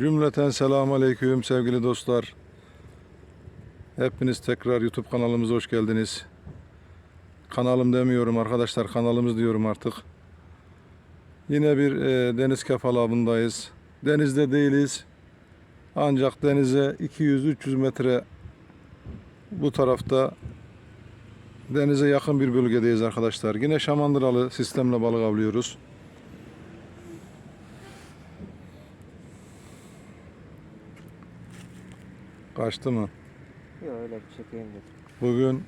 Cümleten selamun aleyküm sevgili dostlar. Hepiniz tekrar YouTube kanalımıza hoş geldiniz. Kanalım demiyorum arkadaşlar, kanalımız diyorum artık. Yine bir e, deniz kefalı avındayız. Denizde değiliz. Ancak denize 200-300 metre bu tarafta denize yakın bir bölgedeyiz arkadaşlar. Yine şamandıralı sistemle balık avlıyoruz. Kaçtı mı? Yok öyle bir çekeyim dedim. Bugün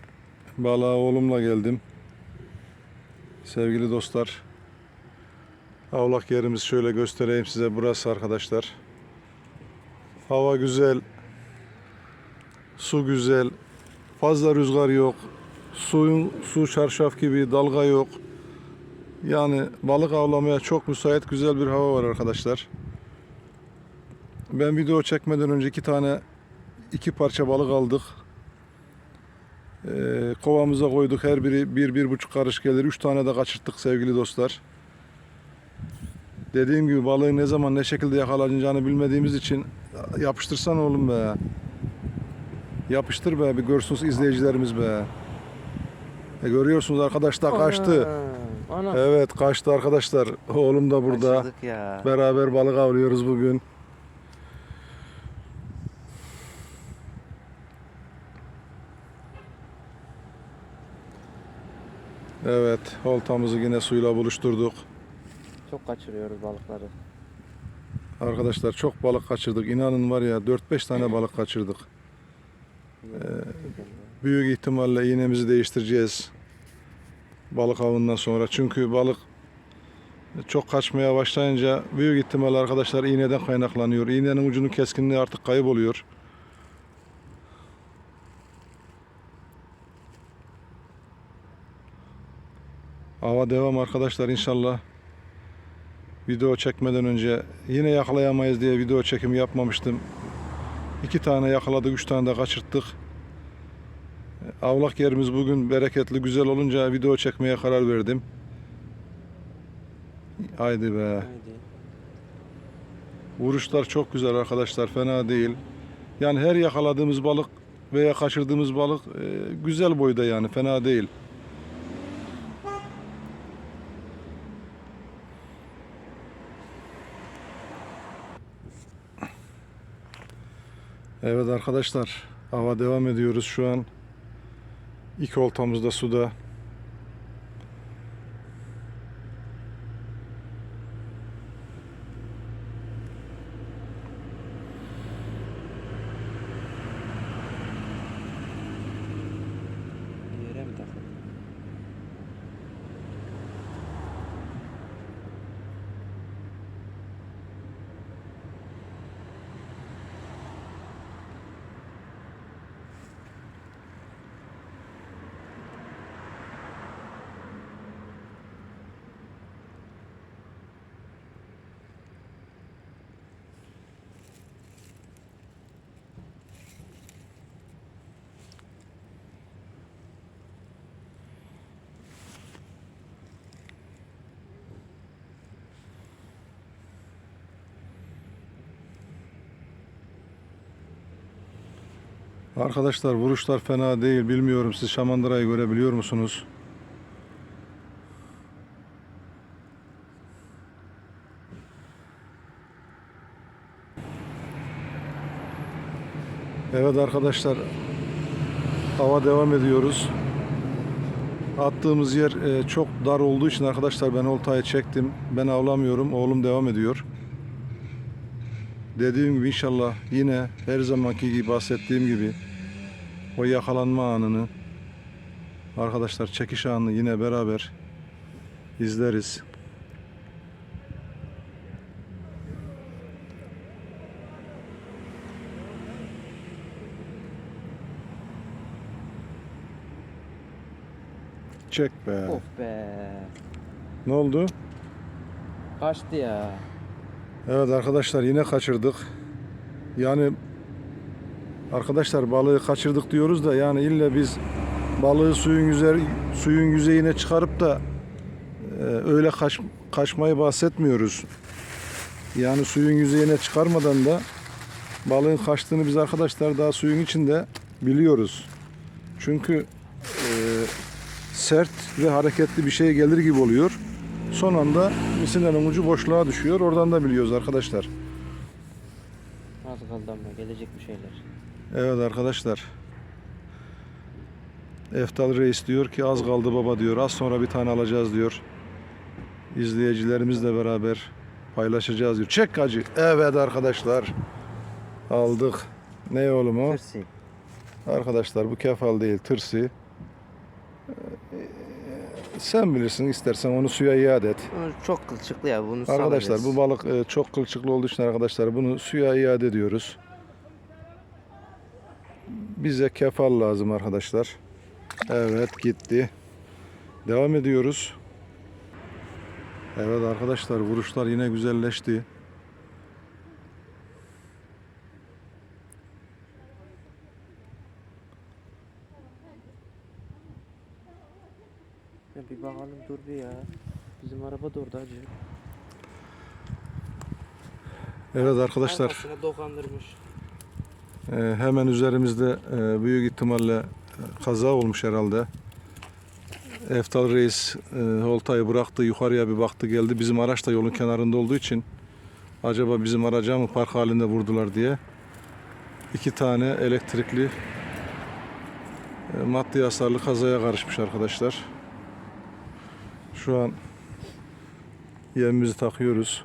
balığa oğlumla geldim. Sevgili dostlar. Avlak yerimizi şöyle göstereyim size. Burası arkadaşlar. Hava güzel. Su güzel. Fazla rüzgar yok. Suyun su çarşaf gibi dalga yok. Yani balık avlamaya çok müsait güzel bir hava var arkadaşlar. Ben video çekmeden önce iki tane iki parça balık aldık. Ee, kovamıza koyduk. Her biri bir, bir buçuk karış gelir. Üç tane de kaçırttık sevgili dostlar. Dediğim gibi balığı ne zaman ne şekilde yakalanacağını bilmediğimiz için yapıştırsan oğlum be. Yapıştır be bir görsün izleyicilerimiz be. E, görüyorsunuz arkadaşlar kaçtı. Ana. Ana. Evet kaçtı arkadaşlar. Oğlum da burada. Kaçırdık ya. Beraber balık avlıyoruz bugün. Evet, oltamızı yine suyla buluşturduk. Çok kaçırıyoruz balıkları. Arkadaşlar çok balık kaçırdık. İnanın var ya 4-5 tane balık kaçırdık. Büyük ihtimalle iğnemizi değiştireceğiz. Balık avından sonra. Çünkü balık çok kaçmaya başlayınca büyük ihtimalle arkadaşlar iğneden kaynaklanıyor. İğnenin ucunun keskinliği artık kayıp oluyor. Hava devam arkadaşlar inşallah. Video çekmeden önce yine yakalayamayız diye video çekimi yapmamıştım. İki tane yakaladık, üç tane de kaçırttık. Avlak yerimiz bugün bereketli, güzel olunca video çekmeye karar verdim. Haydi be. Haydi. Vuruşlar çok güzel arkadaşlar, fena değil. Yani her yakaladığımız balık veya kaçırdığımız balık e, güzel boyda yani, fena değil. Evet arkadaşlar, hava devam ediyoruz şu an. İki oltamız da suda. Bir yere mi takıldı? Arkadaşlar vuruşlar fena değil. Bilmiyorum siz şamandırayı görebiliyor musunuz? Evet arkadaşlar. Hava devam ediyoruz. Attığımız yer e, çok dar olduğu için arkadaşlar ben oltayı çektim. Ben avlamıyorum. Oğlum devam ediyor. Dediğim gibi inşallah yine her zamanki gibi bahsettiğim gibi o yakalanma anını arkadaşlar çekiş anını yine beraber izleriz. Çek be. Of be. Ne oldu? Kaçtı ya. Evet arkadaşlar yine kaçırdık. Yani arkadaşlar balığı kaçırdık diyoruz da yani illa biz balığı suyun yüzer suyun yüzeyine çıkarıp da e, öyle kaç, kaçmayı bahsetmiyoruz. Yani suyun yüzeyine çıkarmadan da balığın kaçtığını biz arkadaşlar daha suyun içinde biliyoruz. Çünkü e, sert ve hareketli bir şey gelir gibi oluyor. Son anda misinlerin ucu boşluğa düşüyor. Oradan da biliyoruz arkadaşlar. Az kaldı ama gelecek bir şeyler. Evet arkadaşlar. Eftal Reis diyor ki az kaldı baba diyor. Az sonra bir tane alacağız diyor. İzleyicilerimizle beraber paylaşacağız diyor. Çek acı. Evet arkadaşlar. Aldık. Ne oğlum o? Tırsi. Arkadaşlar bu kefal değil tırsi. Sen bilirsin istersen onu suya iade et. Çok kılçıklı ya bunu Arkadaşlar bu balık e, çok kılçıklı olduğu için arkadaşlar bunu suya iade ediyoruz. Bize kefal lazım arkadaşlar. Evet gitti. Devam ediyoruz. Evet arkadaşlar vuruşlar yine güzelleşti. Ya bir bakalım dur bir ya. Bizim araba da orada acı. Evet arkadaşlar Arkasına dokandırmış. e, hemen üzerimizde e, büyük ihtimalle e, kaza olmuş herhalde. Eftal Reis e, oltayı bıraktı yukarıya bir baktı geldi. Bizim araç da yolun kenarında olduğu için acaba bizim araca mı park halinde vurdular diye iki tane elektrikli e, maddi hasarlı kazaya karışmış arkadaşlar. Şu an yemimizi takıyoruz.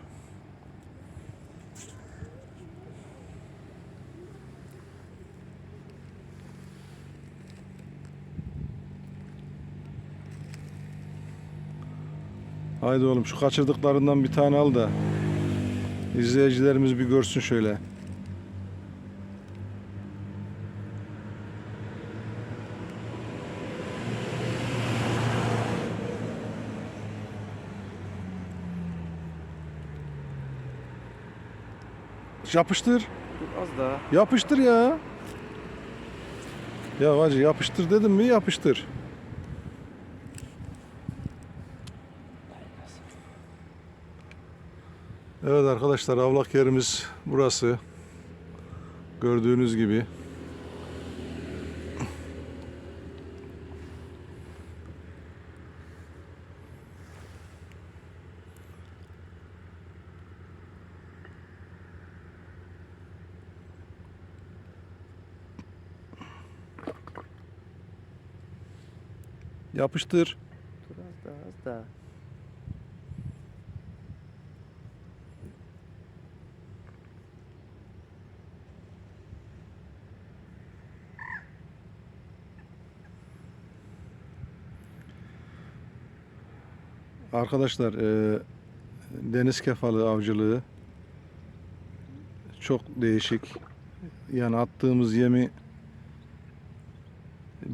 Haydi oğlum şu kaçırdıklarından bir tane al da izleyicilerimiz bir görsün şöyle. Yapıştır. Dur az daha. Yapıştır ya. Ya hacı yapıştır dedim mi yapıştır. Evet arkadaşlar avlak yerimiz burası. Gördüğünüz gibi. Yapıştır. Dur az daha az daha. Arkadaşlar e, deniz kefalı avcılığı çok değişik. Yani attığımız yemi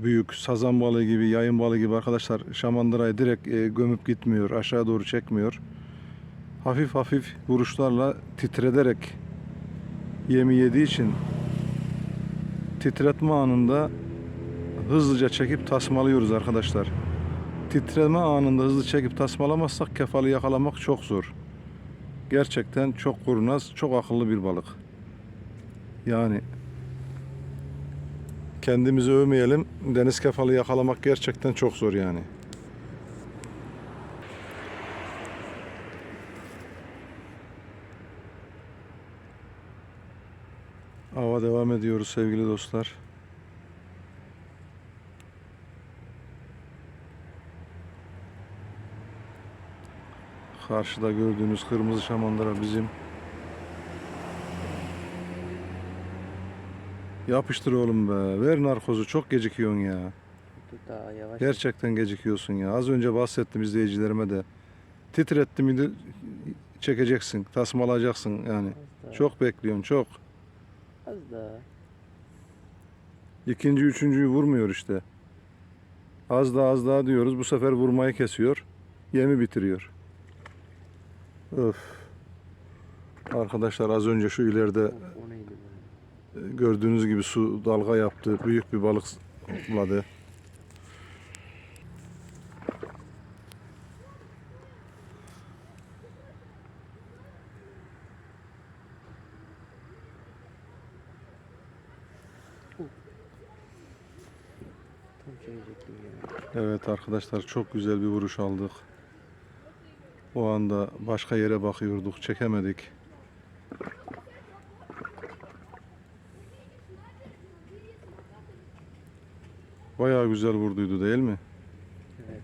büyük sazan balığı gibi, yayın balığı gibi arkadaşlar şamandırayı direkt e, gömüp gitmiyor, aşağı doğru çekmiyor. Hafif hafif vuruşlarla titrederek yemi yediği için titretme anında hızlıca çekip tasmalıyoruz arkadaşlar titreme anında hızlı çekip tasmalamazsak kefalı yakalamak çok zor. Gerçekten çok kurnaz, çok akıllı bir balık. Yani kendimizi övmeyelim. Deniz kefalı yakalamak gerçekten çok zor yani. Ava devam ediyoruz sevgili dostlar. Karşıda gördüğünüz kırmızı şamandıra bizim. Yapıştır oğlum be. Ver narkozu. Çok gecikiyorsun ya. Dur daha yavaş. Gerçekten gecikiyorsun ya. Az önce bahsettim izleyicilerime de. Titretti miydi çekeceksin. Tasmalayacaksın yani. Az daha. Çok bekliyorsun çok. Az daha. İkinci, üçüncüyü vurmuyor işte. Az daha az daha diyoruz. Bu sefer vurmayı kesiyor. Yemi bitiriyor. Öf. Arkadaşlar az önce şu ileride Gördüğünüz gibi su dalga yaptı. Büyük bir balık hopladı. Evet arkadaşlar çok güzel bir vuruş aldık. O anda başka yere bakıyorduk, çekemedik. Güzel vurduydu değil mi? Evet.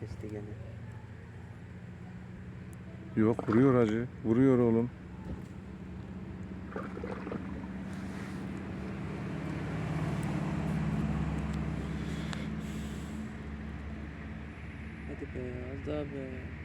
Kesti gene. Yok vuruyor hacı. Vuruyor oğlum. Hadi be az daha be.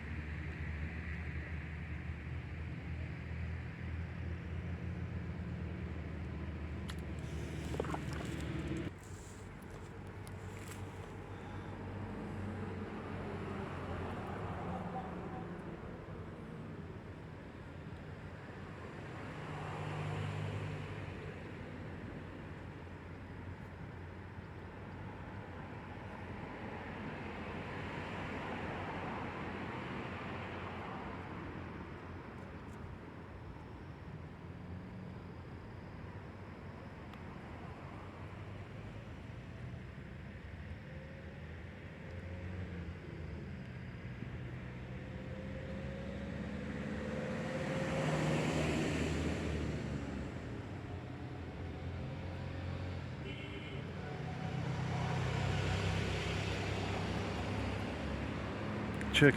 Çek.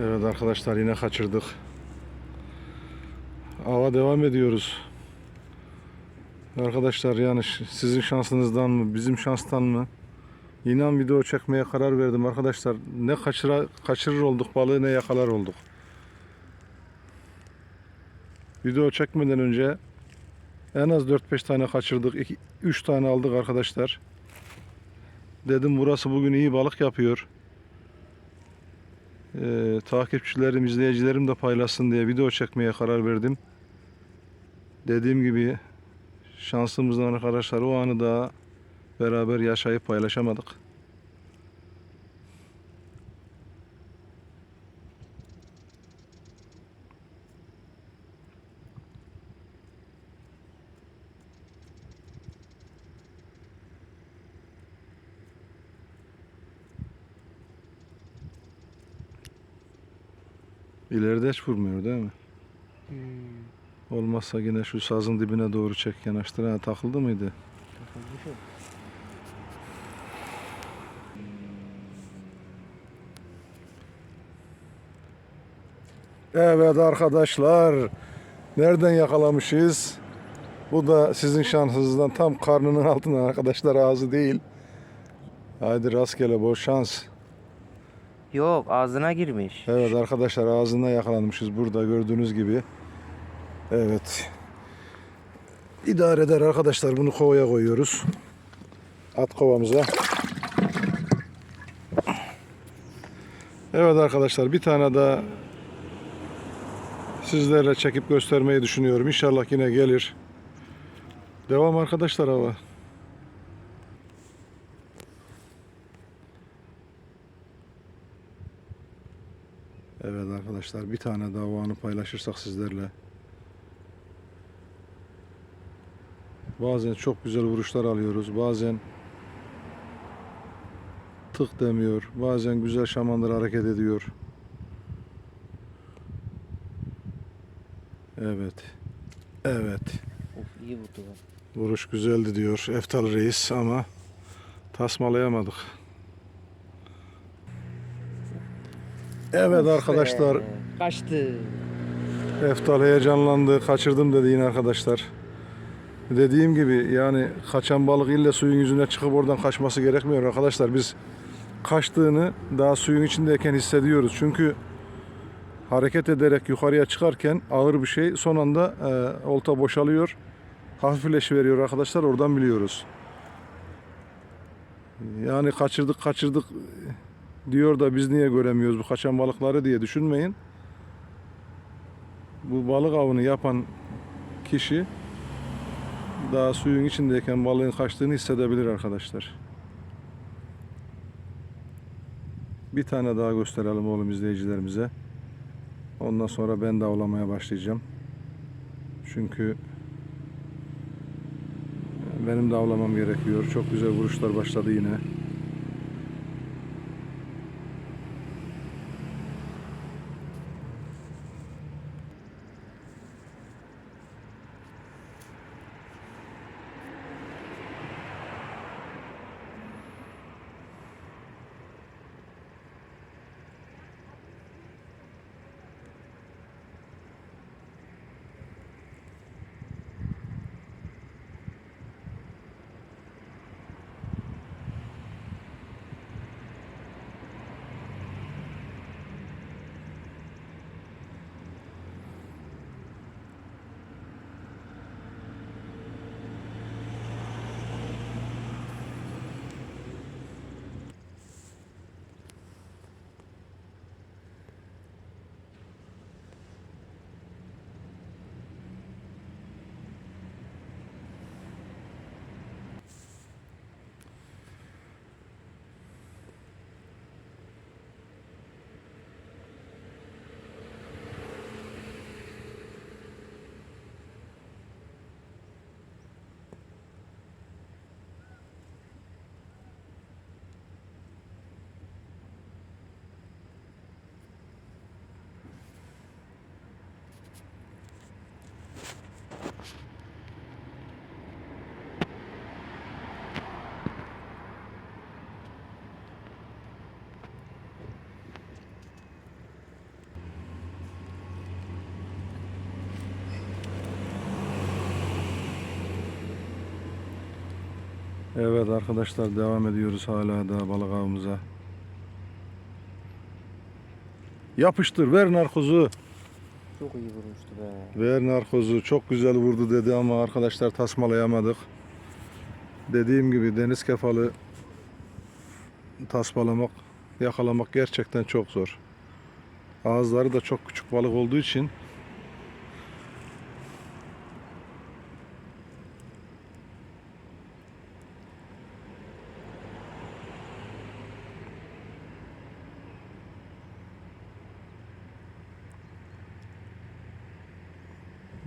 Evet arkadaşlar yine kaçırdık. Ava devam ediyoruz. Arkadaşlar yani sizin şansınızdan mı bizim şanstan mı? İnan video çekmeye karar verdim arkadaşlar. Ne kaçıra, kaçırır olduk balığı ne yakalar olduk. Video çekmeden önce en az 4-5 tane kaçırdık. 3 tane aldık arkadaşlar. Dedim burası bugün iyi balık yapıyor. Ee, takipçilerim, izleyicilerim de paylaşsın diye video çekmeye karar verdim. Dediğim gibi şansımızdan arkadaşlar o anı da beraber yaşayıp paylaşamadık. İleride hiç vurmuyor değil mi? Hmm. Olmazsa yine şu sazın dibine doğru çek yanaştır. Ha, takıldı mıydı? Takılmış o. Evet arkadaşlar. Nereden yakalamışız? Bu da sizin şansınızdan tam karnının altına arkadaşlar ağzı değil. Haydi rastgele bol şans. Yok ağzına girmiş. Evet arkadaşlar ağzına yakalanmışız burada gördüğünüz gibi. Evet. İdare eder arkadaşlar bunu kovaya koyuyoruz. At kovamıza. Evet arkadaşlar bir tane daha sizlerle çekip göstermeyi düşünüyorum. İnşallah yine gelir. Devam arkadaşlar hava. Evet arkadaşlar bir tane daha o anı paylaşırsak sizlerle. Bazen çok güzel vuruşlar alıyoruz. Bazen tık demiyor. Bazen güzel şamandır hareket ediyor. Evet. Evet. Of iyi vurdu. Vuruş güzeldi diyor Eftal Reis ama tasmalayamadık. Evet arkadaşlar Kaçtı. Eftal heyecanlandı. Kaçırdım dedi yine arkadaşlar. Dediğim gibi yani kaçan balık ille suyun yüzüne çıkıp oradan kaçması gerekmiyor arkadaşlar. Biz kaçtığını daha suyun içindeyken hissediyoruz. Çünkü hareket ederek yukarıya çıkarken ağır bir şey son anda e, olta boşalıyor. Hafifleşi veriyor arkadaşlar oradan biliyoruz. Yani kaçırdık kaçırdık diyor da biz niye göremiyoruz bu kaçan balıkları diye düşünmeyin bu balık avını yapan kişi daha suyun içindeyken balığın kaçtığını hissedebilir arkadaşlar. Bir tane daha gösterelim oğlum izleyicilerimize. Ondan sonra ben de avlamaya başlayacağım. Çünkü Benim de avlamam gerekiyor. Çok güzel vuruşlar başladı yine. Evet arkadaşlar devam ediyoruz hala da balık avımıza. Yapıştır ver narkozu. Çok iyi vurmuştu be. Ver narkozu çok güzel vurdu dedi ama arkadaşlar tasmalayamadık. Dediğim gibi deniz kefalı tasmalamak, yakalamak gerçekten çok zor. Ağızları da çok küçük balık olduğu için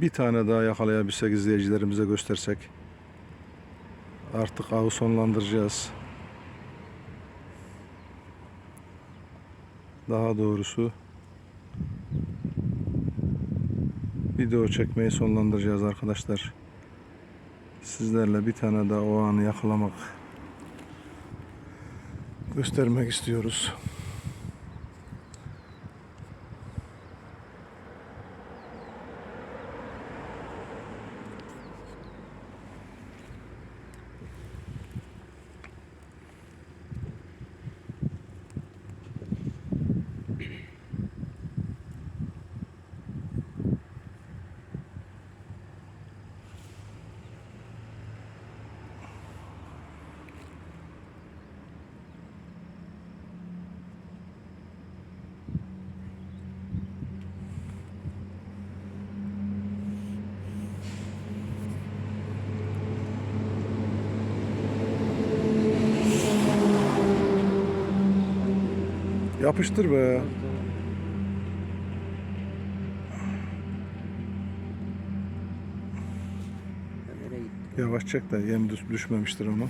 bir tane daha yakalayabilsek izleyicilerimize göstersek artık avı sonlandıracağız. Daha doğrusu video çekmeyi sonlandıracağız arkadaşlar. Sizlerle bir tane daha o anı yakalamak göstermek istiyoruz. Yapıştır be. Yavaş çek de yem düş- düşmemiştir ama.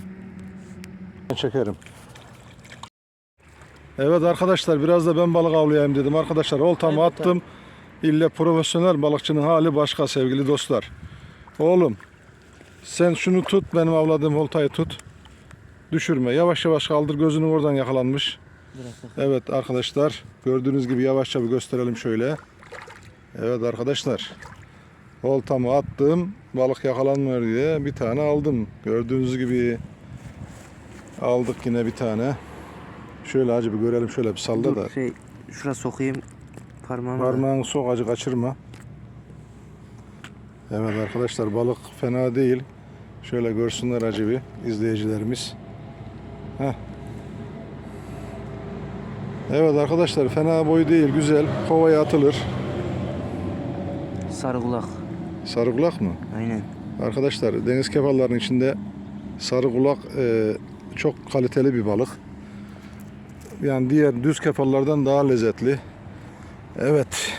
Çekerim. Evet arkadaşlar biraz da ben balık avlayayım dedim. Arkadaşlar oltamı Evet, attım. İlle profesyonel balıkçının hali başka sevgili dostlar. Oğlum sen şunu tut benim avladığım oltayı tut. Düşürme. Yavaş yavaş kaldır gözünün oradan yakalanmış. Evet arkadaşlar gördüğünüz gibi yavaşça bir gösterelim şöyle. Evet arkadaşlar oltamı attım balık yakalanmıyor diye bir tane aldım. Gördüğünüz gibi aldık yine bir tane. Şöyle acı bir görelim şöyle bir salla da. Şey şuna sokayım parmağımı. da. Parmağını sok acı kaçırma. Evet arkadaşlar balık fena değil. Şöyle görsünler acı bir izleyicilerimiz. Heh. Evet arkadaşlar fena boy değil güzel. Kovaya atılır. Sarı kulak. Sarı kulak mı? Aynen. Arkadaşlar deniz kefallarının içinde sarı kulak e, çok kaliteli bir balık. Yani diğer düz kefallardan daha lezzetli. Evet.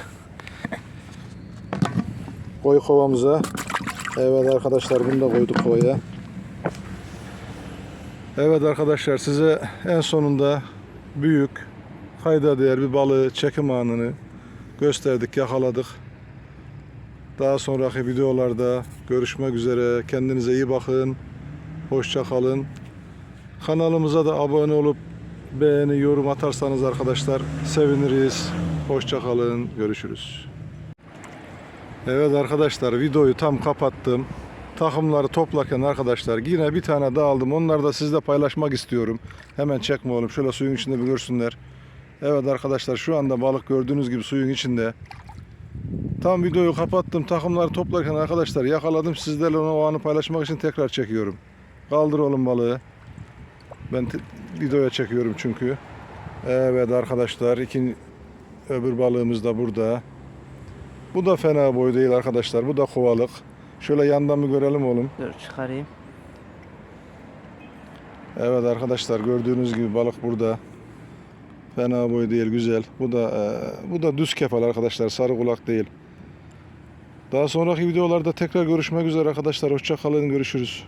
Koy kovamıza. Evet arkadaşlar bunu da koyduk kovaya. Evet arkadaşlar size en sonunda büyük kayda değer bir balığı çekim anını gösterdik, yakaladık. Daha sonraki videolarda görüşmek üzere. Kendinize iyi bakın. Hoşça kalın. Kanalımıza da abone olup beğeni, yorum atarsanız arkadaşlar seviniriz. Hoşça kalın. Görüşürüz. Evet arkadaşlar videoyu tam kapattım. Takımları toplarken arkadaşlar yine bir tane daha aldım. Onları da sizle paylaşmak istiyorum. Hemen çekme oğlum. Şöyle suyun içinde bir görsünler. Evet arkadaşlar şu anda balık gördüğünüz gibi suyun içinde. Tam videoyu kapattım. Takımları toplarken arkadaşlar yakaladım. Sizlerle o anı paylaşmak için tekrar çekiyorum. Kaldır oğlum balığı. Ben videoya çekiyorum çünkü. Evet arkadaşlar ikinci öbür balığımız da burada. Bu da fena boy değil arkadaşlar. Bu da kovalık. Şöyle yandan bir görelim oğlum. Dur çıkarayım. Evet arkadaşlar gördüğünüz gibi balık burada. Fena boy değil güzel. Bu da e, bu da düz kefal arkadaşlar. Sarı kulak değil. Daha sonraki videolarda tekrar görüşmek üzere arkadaşlar. Hoşça kalın. Görüşürüz.